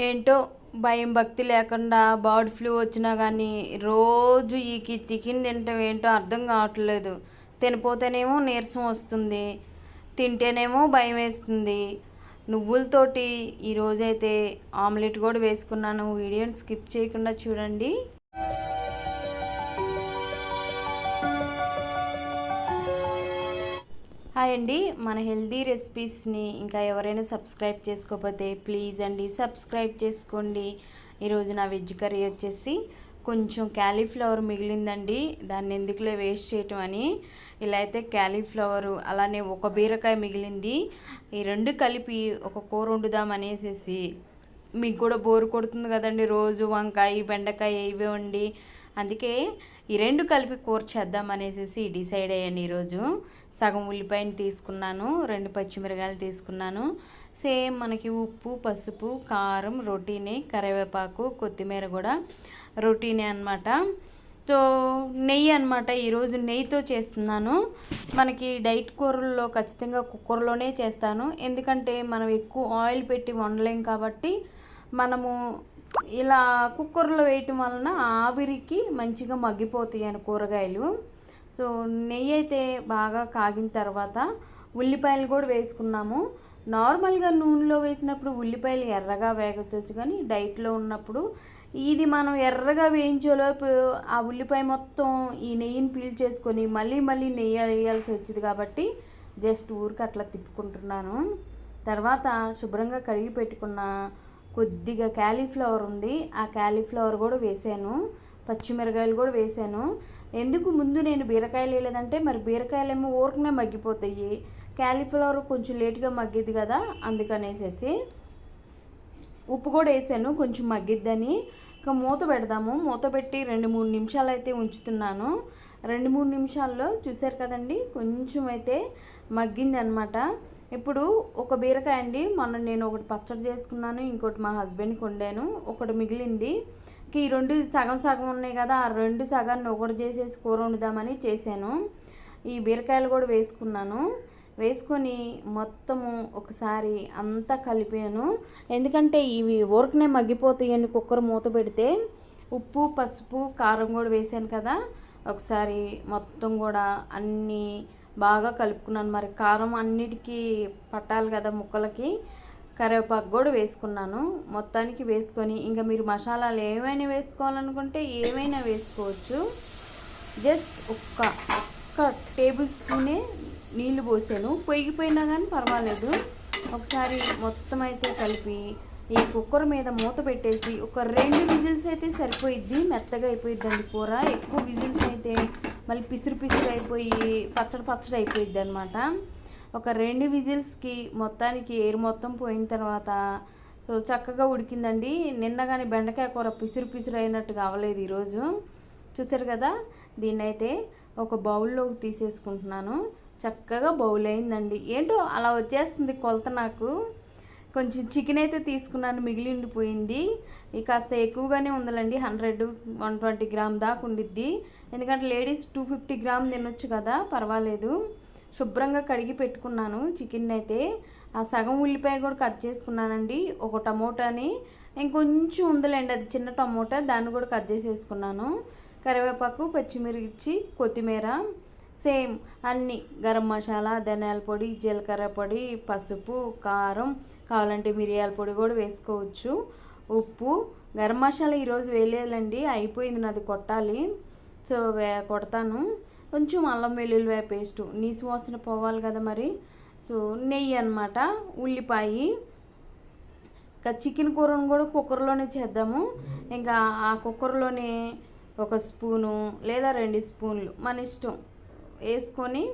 ఏంటో భయం భక్తి లేకుండా బర్డ్ ఫ్లూ వచ్చినా కానీ రోజు ఈ చికెన్ తినటం ఏంటో అర్థం కావట్లేదు. తినిపోతేనేమో నీరసం వస్తుంది తింటేనేమో భయం వేస్తుంది. నువ్వులతోటి ఈరోజైతే ఆమ్లెట్ కూడా వేసుకున్నాను. వీడియోని స్కిప్ చేయకుండా చూడండి. హాయ్ అండి. మన హెల్దీ రెసిపీస్ని ఇంకా ఎవరైనా సబ్స్క్రైబ్ చేసుకోకపోతే ప్లీజ్ అండి సబ్స్క్రైబ్ చేసుకోండి. ఈరోజు నా వెజ్ కర్రీ వచ్చేసి కొంచెం క్యాలీఫ్లవర్ మిగిలిందండి. దాన్ని ఎందుకులే వేస్ట్ చేయటం అని. ఇలా అయితే క్యాలీఫ్లవరు అలానే ఒక బీరకాయ మిగిలింది. ఈ రెండు కలిపి ఒక కూర వండుదామనేసేసి మీకు కూడా బోరు కొడుతుంది కదండి. రోజు వంకాయ బెండకాయ ఇవే వండి. అందుకే ఈ రెండు కలిపి కూర చేద్దామనేసి డిసైడ్ అయ్యాను ఈరోజు. సగం ఉల్లిపాయని తీసుకున్నాను రెండు పచ్చిమిరకాయలు తీసుకున్నాను. సేమ్ మనకి ఉప్పు పసుపు కారం రొటీనే కరివేపాకు కొత్తిమీర కూడా రొటీనే అనమాట సో నెయ్యి అనమాట ఈరోజు నెయ్యితో చేస్తున్నాను. మనకి డైట్ కూరల్లో ఖచ్చితంగా కుక్కర్లోనే చేస్తాను. ఎందుకంటే మనం ఎక్కువ ఆయిల్ పెట్టి వండలేం కాబట్టి మనము ఇలా కుక్కర్లో వేయటం వలన ఆవిరికి మంచిగా మగ్గిపోతాయి అని కూరగాయలు. సో నెయ్యి అయితే బాగా కాగిన తర్వాత ఉల్లిపాయలు కూడా వేసుకున్నాము. నార్మల్గా నూనెలో వేసినప్పుడు ఉల్లిపాయలు ఎర్రగా వేగచ్చు కానీ డైట్లో ఉన్నప్పుడు ఇది మనం ఎర్రగా వేయించేలోపు ఆ ఉల్లిపాయ మొత్తం ఈ నెయ్యిని పీల్ చేసుకొని మళ్ళీ మళ్ళీ నెయ్యి వేయాల్సి వచ్చింది కాబట్టి జస్ట్ ఊరికి అట్లా తిప్పుకుంటున్నాను. తర్వాత శుభ్రంగా కడిగి పెట్టుకున్న కొద్దిగా క్యాలీఫ్లవర్ ఉంది. ఆ క్యాలీఫ్లవర్ కూడా వేసాను. పచ్చిమిరకాయలు కూడా వేసాను. ఎందుకు ముందు నేను బీరకాయలు వేయలేదంటే మరి బీరకాయలు ఏమో ఊరకనే మగ్గిపోతాయి. క్యాలీఫ్లవర్ కొంచెం లేట్గా మగ్గిద్ది కదా అందుకనేసేసి ఉప్పు కూడా వేసాను కొంచెం మగ్గిద్దని. ఇంకా మూత పెడదాము. మూత పెట్టి రెండు మూడు నిమిషాలు అయితే ఉంచుతున్నాను. రెండు మూడు నిమిషాల్లో చూసారు కదండి కొంచెం అయితే మగ్గింది అనమాట ఇప్పుడు ఒక బీరకాయ అండి. మొన్న నేను ఒకటి పచ్చడి చేసుకున్నాను ఇంకోటి మా హస్బెండ్కి వండాను. ఒకటి మిగిలింది. ఈ రెండు సగం సగం ఉన్నాయి కదా ఆ రెండు సగాన్ని ఒకటి చేసేసి కూర వండుదామని చేశాను. ఈ బీరకాయలు కూడా వేసుకున్నాను. వేసుకొని మొత్తము ఒకసారి అంతా కలిపాను. ఎందుకంటే ఇవి ఊరకనే మగ్గిపోతాయండి కుక్కర్ మూత పెడితే. ఉప్పు పసుపు కారం కూడా వేసాను కదా. ఒకసారి మొత్తం కూడా అన్నీ బాగా కలుపుకున్నాను. మరి కారం అన్నిటికీ పట్టాలి కదా ముక్కలకి. కరివేపాకు కూడా వేసుకున్నాను. మొత్తానికి వేసుకొని ఇంకా మీరు మసాలాలు ఏమైనా వేసుకోవాలనుకుంటే ఏమైనా వేసుకోవచ్చు. జస్ట్ ఒక్క ఒక్క టేబుల్ స్పూనే నీళ్ళు పోసాను. పొయ్యిపోయినా కానీ పర్వాలేదు. ఒకసారి మొత్తం అయితే కలిపి ఈ కుక్కర్ మీద మూత పెట్టేసి ఒక రెండు విజిల్స్ అయితే సరిపోయిద్ది. మెత్తగా అయిపోయిద్దండి కూర. ఎక్కువ విజిల్స్ అయితే మళ్ళీ పిసురు పిసురు అయిపోయి పచ్చడి పచ్చడి అయిపోయింది అనమాట ఒక రెండు విజిల్స్కి మొత్తానికి ఎయిర్ మొత్తం పోయిన తర్వాత సో చక్కగా ఉడికిందండి. నిన్న కానీ బెండకాయ కూర పిసురు పిసురు అయినట్టుగా అవ్వలేదు ఈరోజు. చూసారు కదా దీన్నైతే ఒక బౌల్లోకి తీసేసుకుంటున్నాను. చక్కగా బౌల్ అయిందండి ఏంటో అలా వచ్చేస్తుంది కొలత నాకు. కొంచెం చికెన్ అయితే తీసుకున్నాను మిగిలి ఉండిపోయింది ఇక కాస్త ఎక్కువగానే ఉందండి హండ్రెడ్ వన్ ట్వంటీ గ్రామ్ దాకా ఉండిద్ది. ఎందుకంటే లేడీస్ టూ ఫిఫ్టీ గ్రామ్ తినొచ్చు కదా పర్వాలేదు. శుభ్రంగా కడిగి పెట్టుకున్నాను చికెన్ అయితే. ఆ సగం ఉల్లిపాయ కూడా కట్ చేసుకున్నానండి ఒక టమోటాని. ఇంకొంచెం ఉందిలేండి అది చిన్న టమోటా దాన్ని కూడా కట్ చేసేసుకున్నాను. కరివేపాకు పచ్చిమిర్చి కొత్తిమీర సేమ్ అన్ని గరం మసాలా ధనియాల పొడి జీలకర్ర పొడి పసుపు కారం కావాలంటే మిరియాల పొడి కూడా వేసుకోవచ్చు. ఉప్పు గరం మసాలా ఈరోజు వేయలేదండి అయిపోయింది నాది కొట్టాలి. సో వే కొడతాను. కొంచెం అల్లం వెల్లుల్లిపాయ పేస్ట్ నీసు వాసన పోవాలి కదా మరి. సో నెయ్యి అనమాట ఉల్లిపాయ. ఇంకా చికెన్ కూరను కూడా కుక్కర్లోనే చేద్దాము. ఇంకా ఆ కుక్కర్లోనే ఒక స్పూను లేదా రెండు స్పూన్లు మన ఇష్టం. వేసుకొని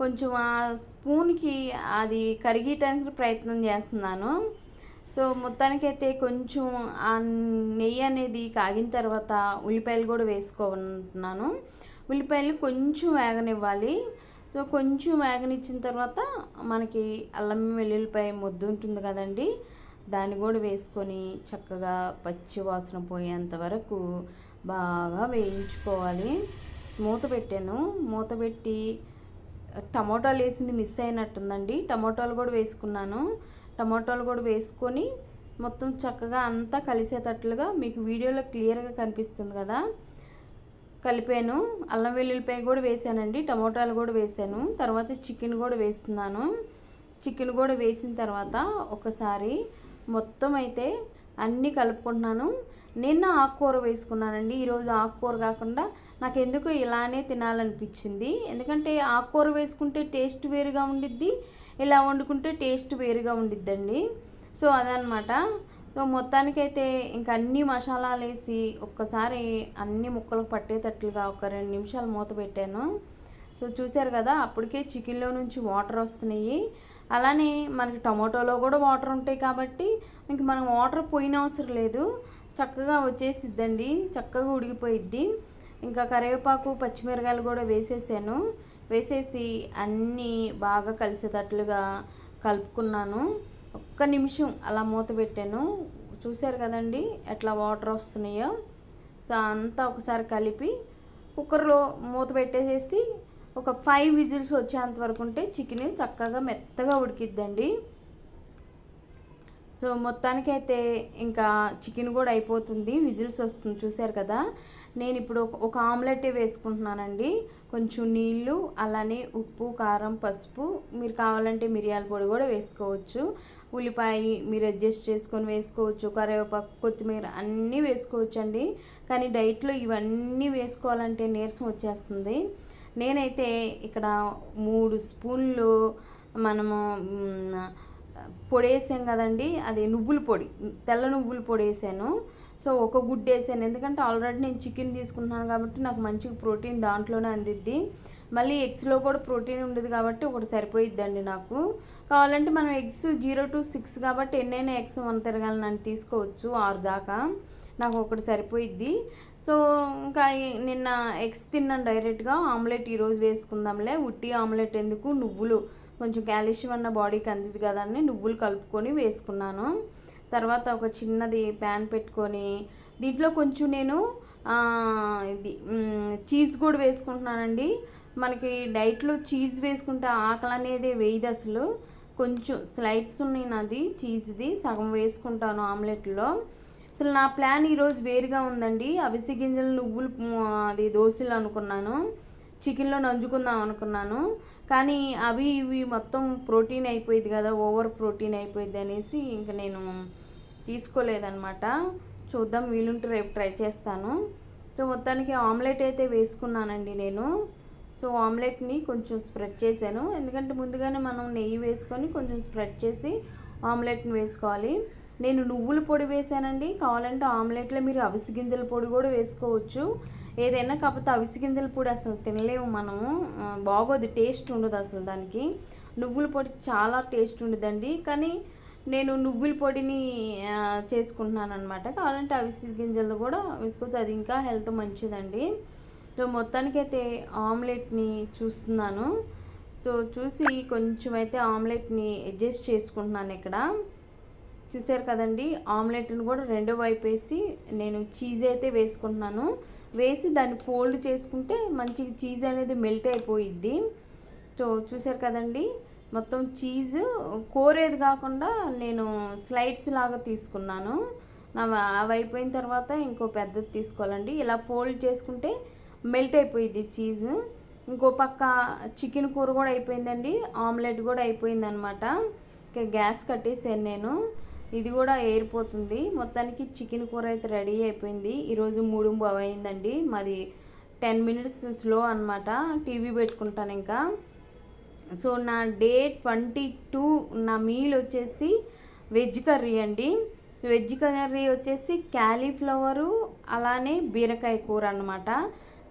కొంచెం ఆ స్పూన్కి అది కరిగేయటానికి ప్రయత్నం చేస్తున్నాను. సో మొత్తానికైతే కొంచెం ఆ నెయ్యి అనేది కాగిన తర్వాత ఉల్లిపాయలు కూడా వేసుకోనున్నాను. ఉల్లిపాయలు కొంచెం వేగనివ్వాలి. సో కొంచెం వేగనిచ్చిన తర్వాత మనకి అల్లం వెల్లుల్లిపాయ ముద్దు ఉంటుంది కదండి దాన్ని కూడా వేసుకొని చక్కగా పచ్చి వాసన పోయేంత వరకు బాగా వేయించుకోవాలి. మూత పెట్టాను. మూత పెట్టి టమోటాలు వేసింది మిస్ అయినట్టుందండి. టమోటాలు కూడా వేసుకున్నాను. టమోటాలు కూడా వేసుకొని మొత్తం చక్కగా అంతా కలిసేటట్లుగా మీకు వీడియోలో క్లియర్గా కనిపిస్తుంది కదా. కలిపాను. అల్లం వెల్లుల్లిపాయ కూడా వేసానండి. టమోటాలు కూడా వేసాను. తర్వాత చికెన్ కూడా వేస్తున్నాను. చికెన్ కూడా వేసిన తర్వాత ఒకసారి మొత్తం అయితే అన్నీ కలుపుకుంటున్నాను. నిన్న ఆకుకూర వేసుకున్నానండి. ఈరోజు ఆకుకూర కాకుండా నాకు ఎందుకు ఇలానే తినాలనిపించింది. ఎందుకంటే ఆకుకూర వేసుకుంటే టేస్ట్ వేరుగా ఉండిద్ది ఇలా వండుకుంటే టేస్ట్ వేరుగా ఉండిద్దండి. సో అదనమాట సో మొత్తానికైతే ఇంకా అన్ని మసాలాలు వేసి ఒక్కసారి అన్ని ముక్కలకు పట్టేటట్లుగా ఒక రెండు నిమిషాలు మూత పెట్టాను. సో చూశారు కదా అప్పటికే చికెన్లో నుంచి వాటర్ వస్తున్నాయి. అలానే మనకి టమాటోలో కూడా వాటర్ ఉంటాయి కాబట్టి ఇంక మనం వాటర్ పోయిన అవసరం లేదు. చక్కగా వచ్చేసిద్దండి. చక్కగా ఉడికిపోయిద్ది. ఇంకా కరివేపాకు పచ్చిమిరకాయలు కూడా వేసేసాను. వేసేసి అన్నీ బాగా కలిసేటట్లుగా కలుపుకున్నాను. ఒక్క నిమిషం అలా మూత పెట్టాను. చూశారు కదండి ఎట్లా వాటర్ వస్తున్నాయో? సో అంతా ఒకసారి కలిపి కుక్కర్లో మూత పెట్టేసేసి ఒక ఫైవ్ విజిల్స్ వచ్చేంత వరకు ఉంటే చికెన్ చక్కగా మెత్తగా ఉడికిద్దండి. సో మొత్తానికైతే ఇంకా చికెన్ కూడా అయిపోతుంది. విజిల్స్ వస్తుంది చూశారు కదా. నేను ఇప్పుడు ఒక ఆమ్లెట్ వేసుకుంటున్నానండి. కొంచెం నీళ్ళు అలానే ఉప్పు కారం పసుపు మీరు కావాలంటే మిరియాల పొడి కూడా వేసుకోవచ్చు. ఉల్లిపాయ మీరు అడ్జస్ట్ చేసుకొని వేసుకోవచ్చు. కరివేపాకు కొత్తిమీర అన్నీ వేసుకోవచ్చు అండి కానీ డైట్లో ఇవన్నీ వేసుకోవాలంటే నీరసం వచ్చేస్తుంది. నేనైతే ఇక్కడ మూడు స్పూన్లు మనము పొడి వేసాం కదండి అది నువ్వుల పొడి తెల్ల నువ్వుల పొడి వేసాను. సో ఒక గుడ్డ వేసాను. ఎందుకంటే ఆల్రెడీ నేను చికెన్ తీసుకుంటున్నాను కాబట్టి నాకు మంచి ప్రోటీన్ దాంట్లోనే అందిద్ది. మళ్ళీ ఎగ్స్లో కూడా ప్రోటీన్ ఉండదు కాబట్టి ఒకటి సరిపోయిద్దండి నాకు. కావాలంటే మనం ఎగ్స్ జీరో టు సిక్స్ కాబట్టి ఎన్నైనా ఎగ్స్ మన తిరగాలని తీసుకోవచ్చు ఆరు దాకా. నాకు ఒకటి సరిపోయిద్ది. సో ఇంకా నిన్న ఎగ్స్ తిన్నాను డైరెక్ట్గా. ఆమ్లెట్ ఈరోజు వేసుకుందాంలే. ఉట్టి ఆమ్లెట్ ఎందుకు? నువ్వులు. కొంచెం క్యాల్షియం అన్న బాడీకి అందింది కదా అని నువ్వులు కలుపుకొని వేసుకున్నాను. తర్వాత ఒక చిన్నది ప్యాన్ పెట్టుకొని దీంట్లో కొంచెం నేను ఇది చీజ్ కూడా వేసుకుంటున్నానండి. మనకి డైట్లో చీజ్ వేసుకుంటే ఆకలి అనేది వేయదు అసలు. కొంచెం స్లైడ్స్ ఉన్నాయి నాది చీజ్ది. సగం వేసుకుంటాను ఆమ్లెట్లో. అసలు నా ప్లాన్ ఈరోజు వేరుగా ఉందండి. అవిసి గింజలు నువ్వులు అది దోశలు అనుకున్నాను. చికెన్లో నంజుకుందాం అనుకున్నాను. కానీ అవి ఇవి మొత్తం ప్రోటీన్ అయిపోయింది కదా ఓవర్ ప్రోటీన్ అయిపోయింది అనేసి ఇంక నేను తీసుకోలేదనమాట చూద్దాం వీలుంటే రేపు ట్రై చేస్తాను. సో మొత్తానికి ఆమ్లెట్ అయితే వేసుకున్నానండి నేను. సో ఆమ్లెట్ని కొంచెం స్ప్రెడ్ చేశాను. ఎందుకంటే ముందుగానే మనం నెయ్యి వేసుకొని కొంచెం స్ప్రెడ్ చేసి ఆమ్లెట్ని వేసుకోవాలి. నేను నువ్వుల పొడి వేసానండి కావాలంటే ఆమ్లెట్లో మీరు అవిసి గింజల పొడి కూడా వేసుకోవచ్చు. ఏదైనా కాకపోతే అవిసి గింజల పొడి అసలు తినలేము మనము. బాగోదు టేస్ట్ ఉండదు అసలు దానికి. నువ్వుల పొడి చాలా టేస్ట్ ఉండదండి. కానీ నేను నువ్వుల పొడిని చేసుకుంటున్నాను అనమాట కావాలంటే అవిసి గింజలు కూడా వేసుకోవచ్చు. అది ఇంకా హెల్త్ మంచిదండి. సో మొత్తానికైతే ఆమ్లెట్ని చూస్తున్నాను. సో చూసి కొంచెం అయితే ఆమ్లెట్ని అడ్జస్ట్ చేసుకుంటున్నాను ఇక్కడ. చూసారు కదండి ఆమ్లెట్ని కూడా రెండో వైపు వేసి నేను చీజ్ అయితే వేసుకుంటున్నాను. వేసి దాన్ని ఫోల్డ్ చేసుకుంటే మంచి చీజ్ అనేది మెల్ట్ అయిపోయిద్ది. సో చూసారు కదండి మొత్తం చీజ్ కోరేది కాకుండా నేను స్లైడ్స్ లాగా తీసుకున్నాను. అవి అయిపోయిన తర్వాత ఇంకో పెద్దది తీసుకోవాలండి. ఇలా ఫోల్డ్ చేసుకుంటే మెల్ట్ అయిపోయింది చీజ్. ఇంకో పక్క చికెన్ కూర కూడా అయిపోయిందండి ఆమ్లెట్ కూడా అయిపోయిందనమాట. ఇంకా గ్యాస్ కట్టేసాను నేను. ఇది కూడా ఏరిపోతుంది. మొత్తానికి చికెన్ కూర అయితే రెడీ అయిపోయింది. ఈరోజు మూడు అయిందండి మాది టెన్ మినిట్స్ స్లో అనమాట టీవీ పెట్టుకుంటాను ఇంకా. సో నా డే ట్వంటీ టూ నా మీల్ వచ్చేసి వెజ్ కర్రీ అండి. వెజ్ కర్రీ వచ్చేసి క్యాలీఫ్లవరు అలానే బీరకాయ కూర అనమాట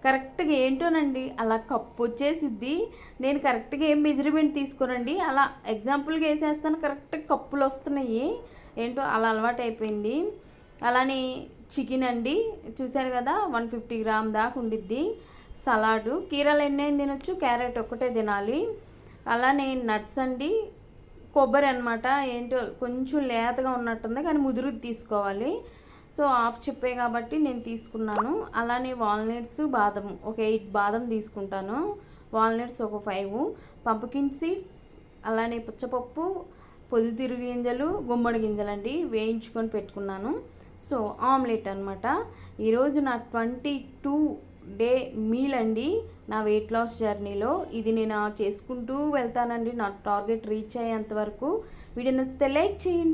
కరెక్ట్గా ఏంటోనండి అలా కప్పు వచ్చేసిద్ది. నేను కరెక్ట్గా ఏం మెజర్మెంట్ తీసుకోనండి. అలా ఎగ్జాంపుల్గా వేసేస్తాను. కరెక్ట్గా కప్పులు వస్తున్నాయి ఏంటో అలా అలవాటు అయిపోయింది అలానే చికెన్ అండి చూశారు కదా వన్ ఫిఫ్టీ గ్రామ్ దాకా ఉండిద్ది. సలాడు కీరలు ఎన్ని తినొచ్చు క్యారెట్ ఒక్కటే తినాలి. అలానే నట్స్ అండి కొబ్బరి అనమాట ఏంటో కొంచెం లేతగా ఉన్నట్టుంది కానీ ముదురు తీసుకోవాలి. సో హాఫ్ చెప్పే కాబట్టి నేను తీసుకున్నాను. అలానే వాల్నట్స్ బాదం ఒక ఎయిట్ బాదం తీసుకుంటాను. వాల్నట్స్ ఒక ఫైవ్. పంపకిన్ సీడ్స్ అలానే పుచ్చపప్పు పొద్దుతిరుగు గింజలు గుమ్మడి గింజలు అండి వేయించుకొని పెట్టుకున్నాను. సో ఆమ్లెట్ అనమాట ఈరోజు నా ట్వంటీ టూ డే మీల్ అండి నా వెయిట్ లాస్ జర్నీలో ఇది నేను చేసుకుంటూ వెళ్తానండి. నా టార్గెట్ రీచ్ అయ్యేంత వరకు. వీడియో నచ్చితే లైక్ చేయండి.